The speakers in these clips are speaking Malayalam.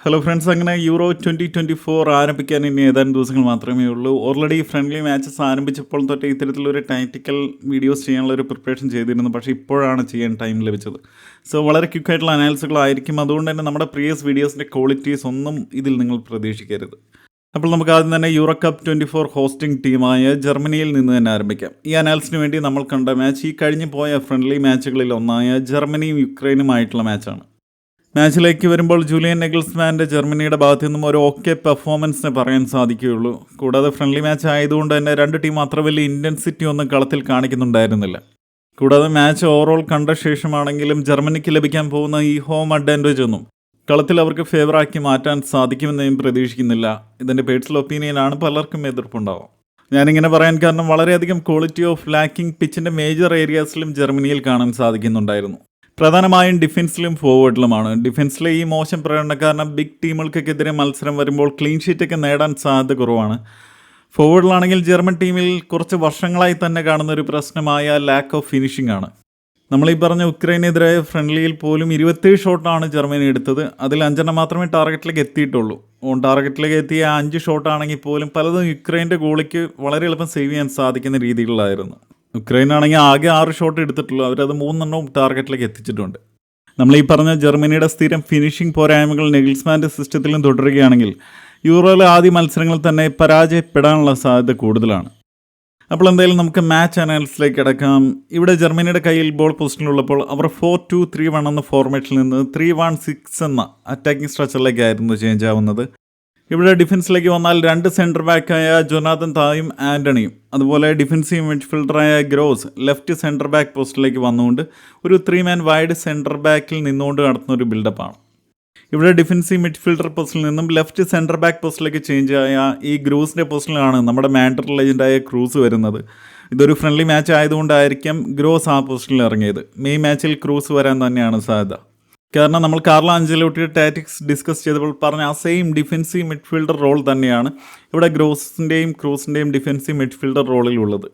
ഹലോ ഫ്രണ്ട്സ് അങ്ങനെ യൂറോ ട്വന്റി ട്വന്റി ഫോർ ആരംഭിക്കാൻ ഇനി ഏതാനും ദിവസങ്ങൾ മാത്രമേ ഉള്ളൂ. ഓൾറെഡി ഫ്രണ്ട്ലി മാച്ചസ് ആരംഭിച്ചപ്പോൾ തൊട്ട് ഇത്തരത്തിലൊരു ടാക്റ്റിക്കൽ വീഡിയോസ് ചെയ്യാനുള്ള ഒരു പ്രിപ്പറേഷൻ ചെയ്തിരുന്നു. പക്ഷേ ഇപ്പോഴാണ് ചെയ്യാൻ ടൈം ലഭിച്ചത്. സോ വളരെ ക്വിക്കായിട്ടുള്ള അനാലിസുകളായിരിക്കും അതുകൊണ്ട് തന്നെ നമ്മുടെ പ്രീവിയസ് വീഡിയോസിന്റെ ക്വാളിറ്റീസ് ഒന്നും ഇതിൽ നിങ്ങൾ പ്രതീക്ഷിക്കരുത്. അപ്പോൾ നമുക്ക് ആദ്യം തന്നെ Euro cup twenty four hosting ടീമായ ജർമ്മനിയിൽ നിന്ന് തന്നെ ആരംഭിക്കാം. ഈ അനാലിസിന് വേണ്ടി നമ്മൾ കണ്ട മാച്ച് ഈ കഴിഞ്ഞു പോയ ഫ്രണ്ട്ലി മാച്ചുകളിൽ ഒന്നായ ജർമ്മനിയും യുക്രൈനുമായിട്ടുള്ള മാച്ചാണ് മാച്ചിലേക്ക് വരുമ്പോൾ ജൂലിയൻ നെഗിൾസ്മാന്റെ ജർമ്മനിയുടെ ഭാഗത്തു നിന്നും ഒരു ഓക്കെ പെർഫോമൻസിനെ പറയാൻ സാധിക്കുകയുള്ളൂ. കൂടാതെ ഫ്രണ്ട്ലി മാച്ച് ആയതുകൊണ്ട് തന്നെ രണ്ട് ടീം അത്ര വലിയ ഇന്റൻസിറ്റി ഒന്നും കളത്തിൽ കാണിക്കുന്നുണ്ടായിരുന്നില്ല. കൂടാതെ മാച്ച് ഓവറോൾ കണ്ട ശേഷമാണെങ്കിലും ജർമ്മനിക്ക് ലഭിക്കാൻ പോകുന്ന ഈ ഹോം അഡ്വാന്റേജ് ഒന്നും കളത്തിൽ അവർക്ക് ഫേവറാക്കി മാറ്റാൻ സാധിക്കുമെന്ന് ഞാൻ പ്രതീക്ഷിക്കുന്നില്ല. ഇതിന്റെ പേഴ്സണൽ ഒപ്പീനിയനാണ് പലർക്കും എതിർപ്പുണ്ടാവും. ഞാനിങ്ങനെ പറയാൻ കാരണം വളരെയധികം ക്വാളിറ്റി ഓഫ് ലാക്കിംഗ് പിച്ചിന്റെ മേജർ ഏരിയാസിലും ജർമ്മനിയിൽ കാണാൻ സാധിക്കുന്നുണ്ടായിരുന്നു. പ്രധാനമായും ഡിഫൻസിലും ഫോർവേഡിലുമാണ് ഡിഫൻസിലെ ഈ മോശം പ്രകടനം കാരണം ബിഗ് ടീമുകൾക്കെതിരെ മത്സരം വരുമ്പോൾ ക്ലീൻ ഷീറ്റൊക്കെ നേടാൻ സാധ്യത കുറവാണ്. ഫോർവേഡിലാണെങ്കിൽ ജർമ്മൻ ടീമിൽ കുറച്ച് വർഷങ്ങളായി തന്നെ കാണുന്ന ഒരു പ്രശ്നമായ ലാക്ക് ഓഫ് ഫിനിഷിംഗ് ആണ്. നമ്മൾ ഈ പറഞ്ഞ ഉക്രൈനെതിരായ ഫ്രണ്ട്ലിയിൽ പോലും ഇരുപത്തേഴ് ഷോട്ടാണ് ജർമ്മനി എടുത്തത്. അതിൽ അഞ്ചെണ്ണം മാത്രമേ ടാർഗറ്റിലേക്ക് എത്തിയിട്ടുള്ളൂ. ഓൺ ടാർഗറ്റിലേക്ക് എത്തിയ അഞ്ച് ഷോട്ടാണെങ്കിൽ പോലും പലതും യുക്രൈന്റെ ഗോളിക്ക് വളരെ എളുപ്പം സേവ് ചെയ്യാൻ സാധിക്കുന്ന രീതിയിലുള്ളായിരുന്നു ഉക്രൈൻ ആണെങ്കിൽ ആകെ ആറ് ഷോട്ട് എടുത്തിട്ടുള്ളൂ. അവരത് മൂന്നെണ്ണവും ടാർഗറ്റിലേക്ക് എത്തിച്ചിട്ടുണ്ട്. നമ്മൾ ഈ പറഞ്ഞ ജർമ്മനിയുടെ സ്ഥിരം ഫിനിഷിംഗ് പോരായ്മകൾ നെഗിൾസ്മാന്റെ സിസ്റ്റത്തിലും തുടരുകയാണെങ്കിൽ യൂറോയിലെ ആദ്യ മത്സരങ്ങളിൽ തന്നെ പരാജയപ്പെടാനുള്ള സാധ്യത കൂടുതലാണ്. അപ്പോൾ എന്തായാലും നമുക്ക് മാച്ച് അനാലിസിലേക്ക് കിടക്കാം. ഇവിടെ ജർമ്മനിയുടെ കയ്യിൽ ബോൾ പൊസിഷനിലുള്ളപ്പോൾ അവർ ഫോർ ടു ത്രീ വൺ എന്ന ഫോർമേറ്റിൽ നിന്ന് ത്രീ വൺ സിക്സ് എന്ന അറ്റാക്കിംഗ് സ്ട്രക്ചറിലേക്കായിരുന്നു ചേഞ്ച് ആവുന്നത്. ഇവിടെ ഡിഫൻസിലേക്ക് വന്നാൽ രണ്ട് സെന്റർ ബാക്കായ ജൊനാഥൻ തായും ആന്റണിയും അതുപോലെ ഡിഫൻസീവ് മിഡ്ഫീൽഡറായ ഗ്രോസ് ലെഫ്റ്റ് സെന്റർ ബാക്ക് പോസ്റ്റിലേക്ക് വന്നുകൊണ്ട് ഒരു ത്രീ മാൻ വൈഡ് സെന്റർ ബാക്കിൽ നിന്നുകൊണ്ട് നടത്തുന്ന ഒരു ബിൽഡപ്പാണ് ഇവിടെ ഡിഫൻസീവ് മിഡ്ഫീൽഡർ പോസ്റ്റിൽ നിന്നും ലെഫ്റ്റ് സെന്റർ ബാക്ക് പോസ്റ്റിലേക്ക് ചേഞ്ച് ആയ ഈ ഗ്രൂസിന്റെ പോസ്റ്റിലാണ് നമ്മുടെ മാൻഡർ ലെജൻഡായ ക്രൂസ് വരുന്നത്. ഇതൊരു ഫ്രണ്ട്ലി മാച്ച് ആയതുകൊണ്ടായിരിക്കും ഗ്രോസ് ആ പോസ്റ്റിൽ ഇറങ്ങിയത്. മെയ് മാച്ചിൽ ക്രൂസ് വരാൻ തന്നെയാണ് സാധ്യത. കാരണം നമ്മൾ കാർല അഞ്ചലോട്ടിയുടെ ടാറ്റിക്സ് ഡിസ്കസ് ചെയ്തപ്പോൾ പറഞ്ഞ ആ സെയിം ഡിഫൻസീവ് മിഡ്ഫീൽഡർ റോൾ തന്നെയാണ് ഇവിടെ ഗ്രോസിന്റെയും ക്രൂസിന്റെയും ഡിഫൻസീവ് മിഡ്ഫീൽഡർ റോളിലുള്ളത്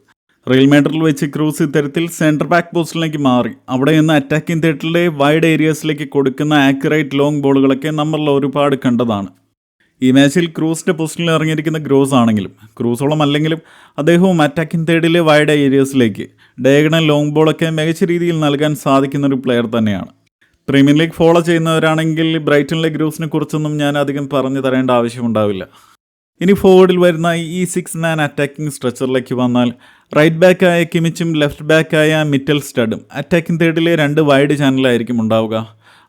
റെയിൽ മേഡറിൽ വെച്ച് ക്രൂസ് ഇത്തരത്തിൽ സെന്റർ ബാക്ക് പോസ്റ്റിലേക്ക് മാറി. അവിടെ നിന്ന് അറ്റാക്കിംഗ് തേട്ടിലെ വൈഡ് ഏരിയാസിലേക്ക് കൊടുക്കുന്ന ആക്യുറേറ്റ് ലോങ് ബോളുകളൊക്കെ നമ്മൾ ഒരുപാട് കണ്ടതാണ്. ഈ മാച്ചിൽ ക്രൂസിന്റെ പൊസിഷനിൽ ഇറങ്ങിയിരിക്കുന്ന ഗ്രോസ് ആണെങ്കിലും ക്രൂസോളം അല്ലെങ്കിലും അദ്ദേഹവും അറ്റാക്കിംഗ് തേർഡിലെ വൈഡ് ഏരിയാസിലേക്ക് ഡയഗണൽ ലോങ് ബോളൊക്കെ മികച്ച രീതിയിൽ നൽകാൻ സാധിക്കുന്ന ഒരു പ്ലെയർ തന്നെയാണ്. പ്രീമിയർ ലീഗ് ഫോളോ ചെയ്യുന്നവരാണെങ്കിൽ ബ്രൈറ്റൺ ബ്രൈറ്റണിലെ ഗ്രൂപ്പ്സിനെ കുറിച്ചൊന്നും ഞാൻ അധികം പറഞ്ഞു തരേണ്ട ആവശ്യമുണ്ടാവില്ല. ഇനി ഫോർവേഡിൽ വരുന്ന ഈ സിക്സ് മാൻ അറ്റാക്കിംഗ് സ്ട്രെച്ചറിലേക്ക് വന്നാൽ റൈറ്റ് ബാക്കായ കിമിച്ചും ലെഫ്റ്റ് ബാക്കായ മിറ്റൽ സ്റ്റഡും അറ്റാക്കിംഗ് തേർഡിലെ രണ്ട് വൈഡ് ചാനലായിരിക്കും ഉണ്ടാവുക.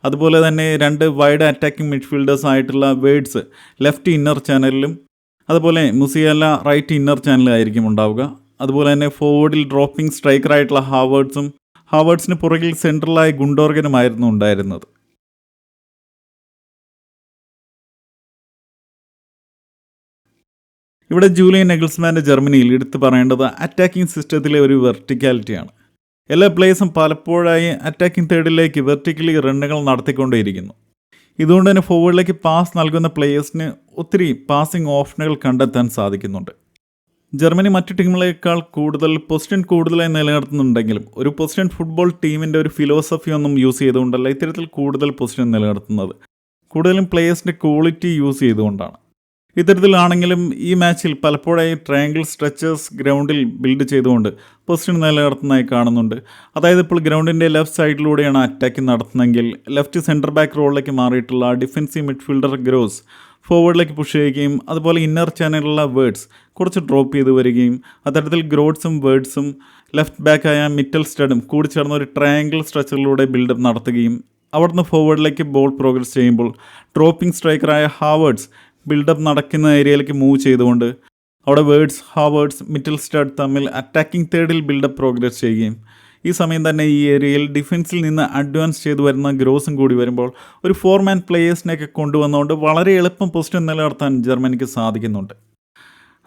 അതുപോലെ തന്നെ രണ്ട് വൈഡ് അറ്റാക്കിംഗ് മിഡ്ഫീൽഡേഴ്സ് ആയിട്ടുള്ള വേഡ്സ് ലെഫ്റ്റ് ഇന്നർ ചാനലിലും അതുപോലെ മുസിയല റൈറ്റ് ഇന്നർ ചാനലായിരിക്കും ഉണ്ടാവുക. അതുപോലെ തന്നെ ഫോർവേഡിൽ ഡ്രോപ്പിംഗ് സ്ട്രൈക്കറായിട്ടുള്ള ഹാവേർഡ്സും ഹാവേർഡ്സിന് പുറകിൽ സെൻട്രലായ ഗുണ്ടോർഗനുമായിരുന്നു ഉണ്ടായിരുന്നത്. ഇവിടെ ജൂലിയൻ നെഗിൾസ്മാന്റെ ജർമ്മനിയിൽ എടുത്തു പറയേണ്ടത് അറ്റാക്കിംഗ് സിസ്റ്റത്തിലെ ഒരു വെർട്ടിക്കാലിറ്റിയാണ്. എല്ലാ പ്ലേസും പലപ്പോഴായി അറ്റാക്കിംഗ് തേർഡിലേക്ക് വെർട്ടിക്കലി റണ്ണുകൾ നടത്തിക്കൊണ്ടേയിരിക്കുന്നു. ഇതുകൊണ്ട് തന്നെ ഫോർവേഡിലേക്ക് പാസ് നൽകുന്ന പ്ലേയേഴ്സിന് ഒത്തിരി പാസിംഗ് ഓപ്ഷനുകൾ കണ്ടെത്താൻ സാധിക്കുന്നുണ്ട്. ജർമ്മനി മറ്റു ടീമുകളേക്കാൾ കൂടുതൽ പൊസിഷൻ കൂടുതലായി നിലനിർത്തുന്നുണ്ടെങ്കിലും ഒരു പൊസിഷൻ ഫുട്ബോൾ ടീമിന്റെ ഒരു ഫിലോസഫി ഒന്നും യൂസ് ചെയ്തുകൊണ്ടല്ല ഇത്തരത്തിൽ കൂടുതൽ പൊസിഷൻ നിലനിർത്തുന്നത്. കൂടുതലും പ്ലേയേഴ്സിന്റെ ക്വാളിറ്റി യൂസ് ചെയ്തുകൊണ്ടാണ്. ഇത്തരത്തിലാണെങ്കിലും ഈ മാച്ചിൽ പലപ്പോഴായി ട്രയാങ്കിൾ സ്ട്രെച്ചേഴ്സ് ഗ്രൗണ്ടിൽ ബിൽഡ് ചെയ്തുകൊണ്ട് പൊസിഷൻ നിലനിർത്തുന്നതായി കാണുന്നുണ്ട്. അതായത് ഇപ്പോൾ ഗ്രൗണ്ടിന്റെ ലെഫ്റ്റ് സൈഡിലൂടെയാണ് അറ്റാക്ക് നടത്തുന്നതെങ്കിൽ ലെഫ്റ്റ് സെന്റർ ബാക്ക് റോളിലേക്ക് മാറിയിട്ടുള്ള ഡിഫൻസീവ് മിഡ്ഫീൽഡർ ഗ്രോസ് ഫോർവേഡിലേക്ക് പുഷ് ചെയ്യുകയും അതുപോലെ ഇന്നർ ചാനലിലുള്ള വേർഡ്സ് കുറച്ച് ഡ്രോപ്പ് ചെയ്ത് വരികയും അത്തരത്തിൽ ഗ്രോഡ്സും വേർഡ്സും ലെഫ്റ്റ് ബാക്കായ മിറ്റൽ സ്റ്റഡും കൂടി ചേർന്ന ഒരു ട്രയാങ്കിൾ സ്ട്രക്ചറിലൂടെ ബിൽഡപ്പ് നടത്തുകയും അവിടുന്ന് ഫോർവേഡിലേക്ക് ബോൾ പ്രോഗ്രസ് ചെയ്യുമ്പോൾ ഡ്രോപ്പിംഗ് സ്ട്രൈക്കറായ ഹാവേർഡ്സ് ബിൽഡപ്പ് നടക്കുന്ന ഏരിയയിലേക്ക് മൂവ് ചെയ്തുകൊണ്ട് അവിടെ വേർഡ്സ് ഹാവേർഡ്സ് മിറ്റിൽ സ്റ്റഡ് തമ്മിൽ അറ്റാക്കിംഗ് തേർഡിൽ ബിൽഡപ്പ് പ്രോഗ്രസ് ചെയ്യുകയും ഈ സമയം തന്നെ ഈ ഏരിയയിൽ ഡിഫൻസിൽ നിന്ന് അഡ്വാൻസ് ചെയ്തു വരുന്ന ഗ്രോസും കൂടി വരുമ്പോൾ ഒരു ഫോർ മാൻ പ്ലേയേഴ്സിനെയൊക്കെ കൊണ്ടുവന്നുകൊണ്ട് വളരെ എളുപ്പം പൊസിഷൻ നിലനിർത്താൻ ജർമ്മനിക്ക് സാധിക്കുന്നുണ്ട്.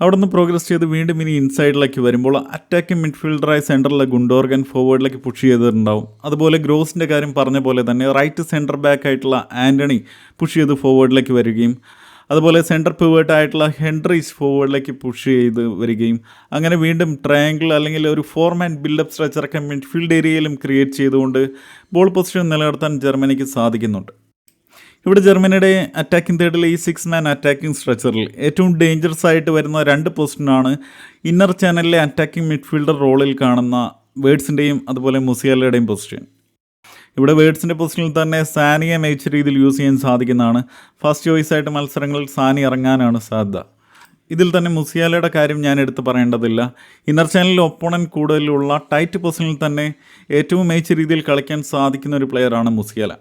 അവിടെ നിന്ന് പ്രോഗ്രസ് ചെയ്ത് വീണ്ടും ഇനി ഇൻസൈഡിലേക്ക് വരുമ്പോൾ അറ്റാക്കിംഗ് മിഡ്ഫീൽഡറായി സെന്ററിലെ ഗുണ്ടോർഗൻ ഫോർവേഡിലേക്ക് പുഷ് ചെയ്തിട്ടുണ്ടാവും. അതുപോലെ ഗ്രോസിന്റെ കാര്യം പറഞ്ഞ പോലെ തന്നെ റൈറ്റ് സെന്റർ ബാക്ക് ആയിട്ടുള്ള ആന്റണി പുഷ് ചെയ്ത് ഫോർവേഡിലേക്ക് വരികയും അതുപോലെ സെന്റർ പിവേർട്ട് ആയിട്ടുള്ള ഹെൻഡ്രീസ് ഫോർവേഡിലേക്ക് പുഷ് ചെയ്ത് വരികയും അങ്ങനെ വീണ്ടും ട്രയാങ്കിൾ അല്ലെങ്കിൽ ഒരു ഫോർമാൻ ബിൽഡപ്പ് സ്ട്രക്ചറൊക്കെ മിഡ്ഫീൽഡ് ഏരിയയിലും ക്രിയേറ്റ് ചെയ്തുകൊണ്ട് ബോൾ പൊസിഷൻ നിലനിർത്താൻ ജർമ്മനിക്ക് സാധിക്കുന്നുണ്ട്. ഇവിടെ ജർമ്മനിയുടെ അറ്റാക്കിംഗ് തേർഡിൽ ഈ സിക്സ് മാൻ അറ്റാക്കിംഗ് സ്ട്രക്ചറിൽ ഏറ്റവും ഡേഞ്ചറസ് ആയിട്ട് വരുന്ന രണ്ട് പൊസിഷനാണ് ഇന്നർ ചാനലിലെ അറ്റാക്കിംഗ് മിഡ്ഫീൽഡർ റോളിൽ കാണുന്ന വേർഡ്സിന്റെയും അതുപോലെ മുസിയാലയുടെയും പൊസിഷൻ ഇവിടെ വേർഡ്സിന്റെ പൊസിഷനിൽ തന്നെ സാനിയെ മികച്ച രീതിയിൽ യൂസ് ചെയ്യാൻ സാധിക്കുന്നതാണ്. ഫസ്റ്റ് ചോയ്സ് ആയിട്ട് മത്സരങ്ങളിൽ സാനി ഇറങ്ങാനാണ് സാധ്യത. ഇതിൽ തന്നെ മുസിയാലയുടെ കാര്യം ഞാൻ എടുത്തു പറയേണ്ടതില്ല. ഇന്നർ ചാനലിൽ ഒപ്പോണന്റ് കൂടുതലുള്ള ടൈറ്റ് പൊസിഷനിൽ തന്നെ ഏറ്റവും മികച്ച രീതിയിൽ കളിക്കാൻ സാധിക്കുന്ന ഒരു പ്ലെയറാണ് മുസിയാല.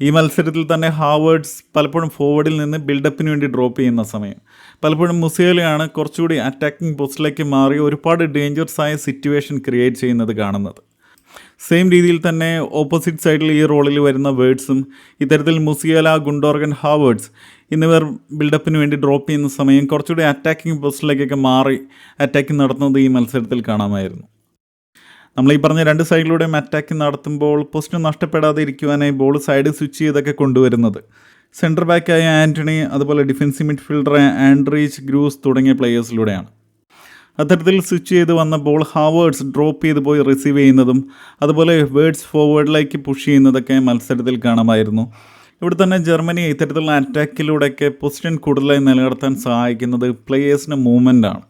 ഈ മത്സരത്തിൽ തന്നെ ഹാവേർഡ്സ് പലപ്പോഴും ഫോർവേഡിൽ നിന്ന് ബിൽഡപ്പിന് വേണ്ടി ഡ്രോപ്പ് ചെയ്യുന്ന സമയം. പലപ്പോഴും മുസിയലയാണ് കുറച്ചുകൂടി അറ്റാക്കിംഗ് പോസ്റ്റിലേക്ക് മാറി ഒരുപാട് ഡേഞ്ചറസ് ആയ സിറ്റുവേഷൻ ക്രിയേറ്റ് ചെയ്യുന്നത് കാണുന്നത്. സെയിം രീതിയിൽ തന്നെ ഓപ്പോസിറ്റ് സൈഡിൽ ഈ റോളിൽ വരുന്ന വേർഡ്സും ഇത്തരത്തിൽ മുസിയല ഗുണ്ടോർഗൻ ഹാവേർഡ്സ് എന്നിവർ ബിൽഡപ്പിന് വേണ്ടി ഡ്രോപ്പ് ചെയ്യുന്ന സമയം കുറച്ചുകൂടി അറ്റാക്കിംഗ് പോസ്റ്റിലേക്കൊക്കെ മാറി അറ്റാക്കിംഗ് നടത്തുന്നത് ഈ മത്സരത്തിൽ കാണാമായിരുന്നു. നമ്മൾ ഈ പറഞ്ഞ രണ്ട് സൈഡിലൂടെയും അറ്റാക്ക് നടത്തുമ്പോൾ പോസ്റ്റ് നഷ്ടപ്പെടാതെ ഇരിക്കുവാനായി ബോൾ സൈഡ് സ്വിച്ച് ചെയ്തൊക്കെ കൊണ്ടുവരുന്നത്. സെന്റർ ബാക്കായ ആന്റണി അതുപോലെ ഡിഫൻസീവ് മിഡ്ഫീൽഡർ ആൻഡ്രീച്ച് ഗ്രൂസ് തുടങ്ങിയ പ്ലേയേഴ്സിലൂടെയാണ് അത്തരത്തിൽ സ്വിച്ച് ചെയ്ത് വന്ന ബോൾ ഹാവേർഡ്സ് ഡ്രോപ്പ് ചെയ്ത് പോയി റിസീവ് ചെയ്യുന്നതും അതുപോലെ വേർഡ്സ് ഫോർവേഡിലേക്ക് പുഷ് ചെയ്യുന്നതൊക്കെ മത്സരത്തിൽ കാണാമായിരുന്നു. ഇവിടെ തന്നെ ജർമ്മനി ഇത്തരത്തിലുള്ള അറ്റാക്കിലൂടെയൊക്കെ പൊസിഷൻ കൂടുതലായി നിലനിർത്താൻ സഹായിക്കുന്നത് പ്ലേയേഴ്സിന്റെ മൂവ്മെന്റ് ആണ്.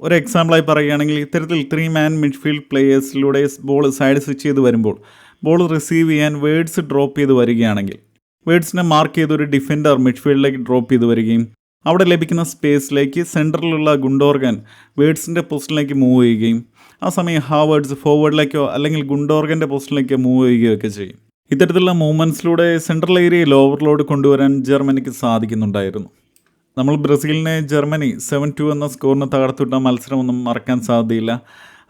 ഒരു എക്സാമ്പിളായി പറയുകയാണെങ്കിൽ ഇത്തരത്തിൽ ത്രീ മാൻ മിഡ്ഫീൽഡ് പ്ലേയേഴ്സിലൂടെ ബോൾ സൈഡ് സ്വിച്ച് ചെയ്ത് വരുമ്പോൾ ബോൾ റിസീവ് ചെയ്യാൻ വേർഡ്സ് ഡ്രോപ്പ് ചെയ്ത് വരികയാണെങ്കിൽ വേർഡ്സിനെ മാർക്ക് ചെയ്ത് ഒരു ഡിഫൻഡർ മിഡ്ഫീൽഡിലേക്ക് ഡ്രോപ്പ് ചെയ്ത് വരികയും അവിടെ ലഭിക്കുന്ന സ്പേസിലേക്ക് സെന്ററിലുള്ള ഗുണ്ടോർഗൻ വേഡ്സിന്റെ പൊസിഷനിലേക്ക് മൂവ് ചെയ്യുകയും ആ സമയം ഹാവേഡ്സ് ഫോർവേഡിലേക്കോ അല്ലെങ്കിൽ ഗുണ്ടോർഗന്റെ പൊസിഷനിലേക്കോ മൂവ് ചെയ്യുകയൊക്കെ ചെയ്യും. ഇത്തരത്തിലുള്ള മൂവ്മെന്റ്സിലൂടെ സെൻട്രൽ ഏരിയയിൽ ഓവർലോഡ് കൊണ്ടുവരാൻ ജർമ്മനിക്ക് സാധിക്കുന്നുണ്ടായിരുന്നു. നമ്മൾ ബ്രസീലിനെ ജർമ്മനി സെവൻ ടു എന്ന സ്കോറിന് തകർത്തിട്ട മത്സരമൊന്നും മറക്കാൻ സാധ്യതയില്ല.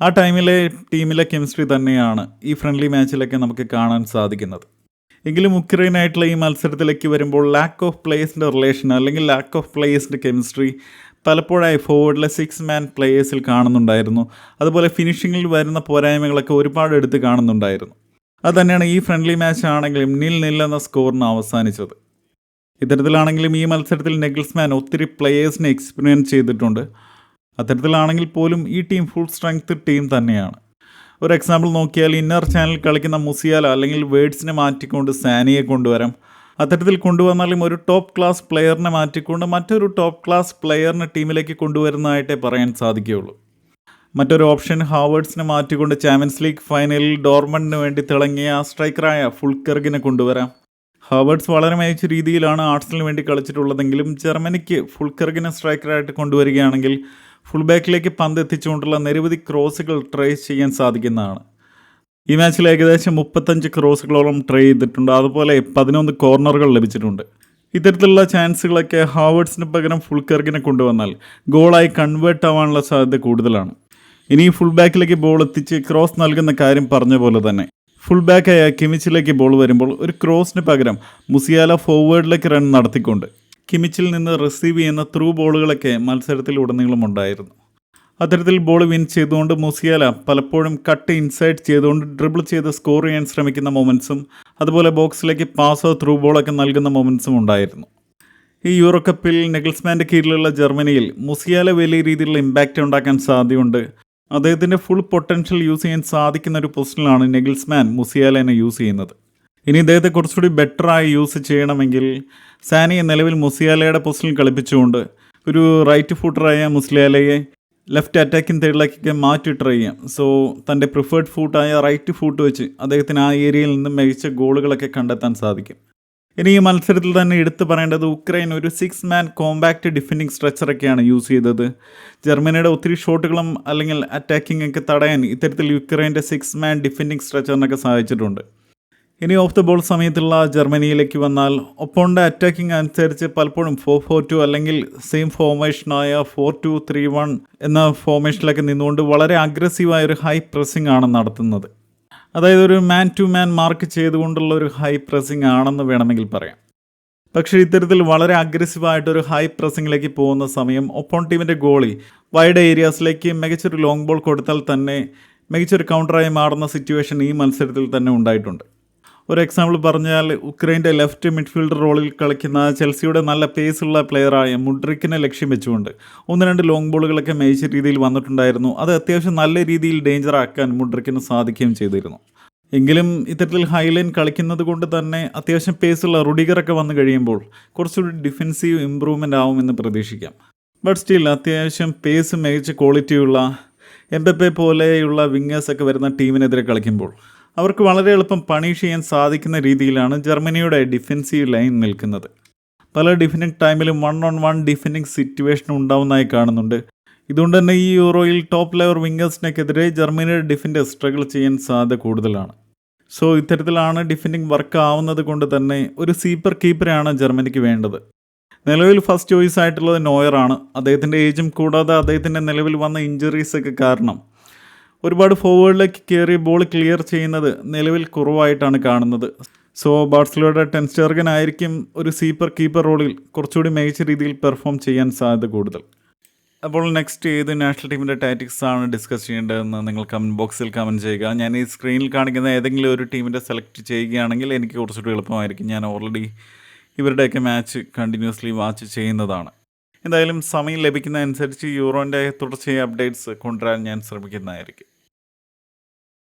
ആ ടൈമിലെ ടീമിലെ കെമിസ്ട്രി തന്നെയാണ് ഈ ഫ്രണ്ട്ലി മാച്ചിലൊക്കെ നമുക്ക് കാണാൻ സാധിക്കുന്നത്. എങ്കിലും ഉക്രൈനായിട്ടുള്ള ഈ മത്സരത്തിലേക്ക് വരുമ്പോൾ ലാക്ക് ഓഫ് പ്ലേയേഴ്സിന്റെ റിലേഷൻ അല്ലെങ്കിൽ ലാക്ക് ഓഫ് പ്ലേയേഴ്സിന്റെ കെമിസ്ട്രി പലപ്പോഴായി ഫോർവേഡിലെ സിക്സ് മാൻ പ്ലേയേഴ്സിൽ കാണുന്നുണ്ടായിരുന്നു. അതുപോലെ ഫിനിഷിങ്ങിൽ വരുന്ന പോരായ്മകളൊക്കെ ഒരുപാട് എടുത്ത് കാണുന്നുണ്ടായിരുന്നു. അതുതന്നെയാണ് ഈ ഫ്രണ്ട്ലി മാച്ച് ആണെങ്കിലും നിൽ നിൽ എന്ന സ്കോറിന് അവസാനിച്ചത്. ഇത്തരത്തിലാണെങ്കിലും ഈ മത്സരത്തിൽ നെഗിൾസ്മാൻ ഒത്തിരി പ്ലേയേഴ്സിനെ എക്സ്പീരിയൻസ് ചെയ്തിട്ടുണ്ട്. അത്തരത്തിലാണെങ്കിൽ പോലും ഈ ടീം ഫുൾ സ്ട്രെങ്ത് ടീം തന്നെയാണ്. ഒരു എക്സാമ്പിൾ നോക്കിയാൽ ഇന്നർ ചാനൽ കളിക്കുന്ന മുസിയാല അല്ലെങ്കിൽ വേഡ്സിനെ മാറ്റിക്കൊണ്ട് സാനിയെ കൊണ്ടുവരാം. അത്തരത്തിൽ കൊണ്ടുവന്നാലും ഒരു ടോപ്പ് ക്ലാസ് പ്ലെയറിനെ മാറ്റിക്കൊണ്ട് മറ്റൊരു ടോപ്പ് ക്ലാസ് പ്ലെയറിനെ ടീമിലേക്ക് കൊണ്ടുവരുന്നതായിട്ടേ പറയാൻ സാധിക്കുകയുള്ളൂ. മറ്റൊരു ഓപ്ഷൻ ഹാവേർഡ്സിനെ മാറ്റിക്കൊണ്ട് ചാമ്പ്യൻസ് ലീഗ് ഫൈനലിൽ ഡോർമണ്ടിന് വേണ്ടി തിളങ്ങിയ സ്ട്രൈക്കറായ ഫുൾക്കർഗിനെ കൊണ്ടുവരാം. ഹാവേർഡ്സ് വളരെ മികച്ച രീതിയിലാണ് ആർട്സിന് വേണ്ടി കളിച്ചിട്ടുള്ളതെങ്കിലും ജർമ്മനിക്ക് ഫുൾക്കർഗിനെ സ്ട്രൈക്കറായിട്ട് കൊണ്ടുവരികയാണെങ്കിൽ ഫുൾ ബാക്കിലേക്ക് പന്ത് എത്തിച്ചുകൊണ്ടുള്ള നിരവധി ക്രോസുകൾ ട്രൈ ചെയ്യാൻ സാധിക്കുന്നതാണ്. ഈ മാച്ചിൽ ഏകദേശം മുപ്പത്തഞ്ച് ക്രോസുകളോളം ട്രൈ ചെയ്തിട്ടുണ്ട്. അതുപോലെ പതിനൊന്ന് കോർണറുകൾ ലഭിച്ചിട്ടുണ്ട്. ഇത്തരത്തിലുള്ള ചാൻസുകളൊക്കെ ഹാവേർഡ്സിന് പകരം ഫുൾക്കർഗിനെ കൊണ്ടുവന്നാൽ ഗോളായി കൺവേർട്ട് ആവാനുള്ള സാധ്യത കൂടുതലാണ്. ഇനി ഫുൾ ബാക്കിലേക്ക് ബോൾ എത്തിച്ച് ക്രോസ് നൽകുന്ന കാര്യം പറഞ്ഞ പോലെ തന്നെ. ഫുൾ ബാക്കായ കിമിച്ചിലേക്ക് ബോൾ വരുമ്പോൾ ഒരു ക്രോസിന് പകരം മുസിയാല ഫോർവേഡിലേക്ക് റൺ നടത്തിക്കൊണ്ട് കിമിച്ചിൽ നിന്ന് റിസീവ് ചെയ്യുന്ന ത്രൂ ബോളുകളൊക്കെ മത്സരത്തിൽ ഉടനീളം ഉണ്ടായിരുന്നു. അത്തരത്തിൽ ബോൾ വിൻ ചെയ്തുകൊണ്ട് മുസിയാല പലപ്പോഴും കട്ട് ഇൻസൈഡ് ചെയ്തുകൊണ്ട് ഡ്രിബിൾ ചെയ്ത് സ്കോർ ചെയ്യാൻ ശ്രമിക്കുന്ന മൊമെൻസും അതുപോലെ ബോക്സിലേക്ക് പാസോ ത്രൂ ബോളൊക്കെ നൽകുന്ന മൊമെൻസും ഉണ്ടായിരുന്നു. ഈ യൂറോ കപ്പിൽ നെഗിൾസ്മാന്റെ കീഴിലുള്ള ജർമ്മനിയിൽ മുസിയാല വലിയ രീതിയിലുള്ള ഇമ്പാക്റ്റ് ഉണ്ടാക്കാൻ സാധ്യതയുണ്ട്. അദ്ദേഹത്തിന്റെ ഫുൾ പൊട്ടൻഷ്യൽ യൂസ് ചെയ്യാൻ സാധിക്കുന്ന ഒരു പൊസിഷനിലാണ് നെഗിൾസ്മാൻ മുസിയാലേനെ യൂസ് ചെയ്യുന്നത്. ഇനി ഇദ്ദേഹത്തെ കുറച്ചുകൂടി ബെറ്ററായി യൂസ് ചെയ്യണമെങ്കിൽ സാനിയെ നിലവിൽ മുസിയാലയുടെ പൊസിഷനിൽ കളിപ്പിച്ചുകൊണ്ട് ഒരു റൈറ്റ് ഫൂട്ടറായ മുസ്ലിയാലയെ ലെഫ്റ്റ് അറ്റാക്കിംഗ് തേർഡിലേക്കൊക്കെ മാറ്റി ട്രൈ ചെയ്യാം. സോ തന്റെ പ്രിഫേർഡ് ഫൂട്ടായ റൈറ്റ് ഫൂട്ട് വെച്ച് അദ്ദേഹത്തിന് ആ ഏരിയയിൽ നിന്ന് മികച്ച ഗോളുകളൊക്കെ കണ്ടെത്താൻ സാധിക്കും. ഇനി ഈ മത്സരത്തിൽ തന്നെ എടുത്തു പറയേണ്ടത് ഉക്രൈൻ ഒരു സിക്സ് മാൻ കോമ്പാക്റ്റ് ഡിഫെൻഡിങ് സ്ട്രക്ചറൊക്കെയാണ് യൂസ് ചെയ്തത്. ജർമ്മനിയുടെ ഒത്തിരി ഷോട്ടുകളും അല്ലെങ്കിൽ അറ്റാക്കിംഗ് ഒക്കെ തടയാൻ ഇത്തരത്തിൽ യുക്രൈന്റെ സിക്സ് മാൻ ഡിഫെൻഡിങ് സ്ട്രക്ചറിനൊക്കെ സഹായിച്ചിട്ടുണ്ട്. ഇനി ഓഫ് ദ ബോൾ സമയത്തുള്ള ജർമ്മനിയിലേക്ക് വന്നാൽ ഒപ്പോണ്ട അറ്റാക്കിംഗ് അനുസരിച്ച് പലപ്പോഴും ഫോർ ഫോർ ടു അല്ലെങ്കിൽ സെയിം ഫോർമേഷനായ ഫോർ ടു ത്രീ വൺ എന്ന ഫോർമേഷനിലൊക്കെ നിന്നുകൊണ്ട് വളരെ അഗ്രസീവായ ഒരു ഹൈ പ്രസ്സിംഗ് ആണ് നടത്തുന്നത്. അതായത് ഒരു മാൻ ടു മാൻ മാർക്ക് ചെയ്തുകൊണ്ടുള്ള ഒരു ഹൈ പ്രസ്സിംഗ് ആണെന്ന് വേണമെങ്കിൽ പറയാം. പക്ഷേ ഇത്തരത്തിൽ വളരെ അഗ്രസീവായിട്ടൊരു ഹൈ പ്രസ്സിങ്ങിലേക്ക് പോകുന്ന സമയം ഒപ്പോൺ ടീമിന്റെ ഗോളി വൈഡ് ഏരിയാസിലേക്ക് മികച്ചൊരു ലോങ് ബോൾ കൊടുത്താൽ തന്നെ മികച്ചൊരു കൗണ്ടറായി മാറുന്ന സിറ്റുവേഷൻ ഈ മത്സരത്തിൽ തന്നെ ഉണ്ടായിട്ടുണ്ട്. ഒരു എക്സാമ്പിൾ പറഞ്ഞാൽ ഉക്രൈന്റെ ലെഫ്റ്റ് മിഡ്ഫീൽഡർ റോളിൽ കളിക്കുന്ന ചെൽസിയുടെ നല്ല പേസുള്ള പ്ലെയറായ മുഡ്രിക്കിനെ ലക്ഷ്യം വെച്ചുകൊണ്ട് ഒന്ന് രണ്ട് ലോങ് ബോളുകളൊക്കെ മികച്ച രീതിയിൽ വന്നിട്ടുണ്ടായിരുന്നു. അത് അത്യാവശ്യം നല്ല രീതിയിൽ ഡേഞ്ചർ ആക്കാൻ മുഡ്രിക്കിന് സാധിക്കുകയും ചെയ്തിരുന്നു. എങ്കിലും ഇത്തരത്തിൽ ഹൈലൈൻ കളിക്കുന്നത് കൊണ്ട് തന്നെ അത്യാവശ്യം പേസുള്ള റുഡിഗറൊക്കെ വന്നു കഴിയുമ്പോൾ കുറച്ചുകൂടി ഡിഫെൻസീവ് ഇമ്പ്രൂവ്മെന്റ് ആവുമെന്ന് പ്രതീക്ഷിക്കാം. ബട്ട് സ്റ്റിൽ അത്യാവശ്യം പേസ് മികച്ച ക്വാളിറ്റിയുള്ള എംബപ്പെ പോലെയുള്ള വിങ്ങേഴ്സൊക്കെ വരുന്ന ടീമിനെതിരെ കളിക്കുമ്പോൾ അവർക്ക് വളരെ എളുപ്പം പണിഷ് ചെയ്യാൻ സാധിക്കുന്ന രീതിയിലാണ് ജർമ്മനിയുടെ ഡിഫെൻസീവ് ലൈൻ നിൽക്കുന്നത്. പല ഡിഫൻഡിങ് ടൈമിലും one on one defending situation ഉണ്ടാവുന്നതായി കാണുന്നുണ്ട്. ഇതുകൊണ്ട് തന്നെ ഈ യൂറോയിൽ ടോപ്പ് ലെവർ വിങ്ങേഴ്സിനെതിരെ ജർമ്മനിയുടെ ഡിഫൻഡ് സ്ട്രഗിൾ ചെയ്യാൻ സാധ്യത കൂടുതലാണ്. സോ ഇത്തരത്തിലാണ് ഡിഫൻഡിങ് വർക്ക് ആവുന്നത് കൊണ്ട് തന്നെ ഒരു സീപ്പർ കീപ്പറാണ് ജർമ്മനിക്ക് വേണ്ടത്. നിലവിൽ ഫസ്റ്റ് ചോയ്സ് ആയിട്ടുള്ളത് നോയറാണ് അദ്ദേഹത്തിന്റെ ഏജും കൂടാതെ അദ്ദേഹത്തിന്റെ നിലവിൽ വന്ന ഇഞ്ചുറീസൊക്കെ കാരണം ഒരുപാട് ഫോർവേഡിലേക്ക് കയറി ബോൾ ക്ലിയർ ചെയ്യുന്നത് നിലവിൽ കുറവായിട്ടാണ് കാണുന്നത്. സോ ബാർസലോയുടെ ടെൻസ്റ്റർഗനായിരിക്കും ഒരു സീപ്പർ കീപ്പർ റോളിൽ കുറച്ചുകൂടി മികച്ച രീതിയിൽ പെർഫോം ചെയ്യാൻ സാധ്യത കൂടുതൽ. അപ്പോൾ നെക്സ്റ്റ് ഏത് നാഷണൽ ടീമിന്റെ ടാറ്റിക്സ് ആണ് ഡിസ്കസ് ചെയ്യേണ്ടതെന്ന് നിങ്ങൾ കമന്റ് ബോക്സിൽ കമന്റ് ചെയ്യുക. ഞാൻ ഈ സ്ക്രീനിൽ കാണിക്കുന്ന ഏതെങ്കിലും ഒരു ടീമിന്റെ സെലക്ട് ചെയ്യുകയാണെങ്കിൽ എനിക്ക് കുറച്ചുകൂടി എളുപ്പമായിരിക്കും. ഞാൻ ഓൾറെഡി ഇവരുടെയൊക്കെ മാച്ച് കണ്ടിന്യൂസ്ലി വാച്ച് ചെയ്യുന്നതാണ്. എന്തായാലും സമയം ലഭിക്കുന്ന അനുസരിച്ച് യൂറോന്റെ തുടർച്ചയായ അപ്ഡേറ്റ്സ് കൊണ്ടുവരാൻ ഞാൻ ശ്രമിക്കുന്നതായിരിക്കും.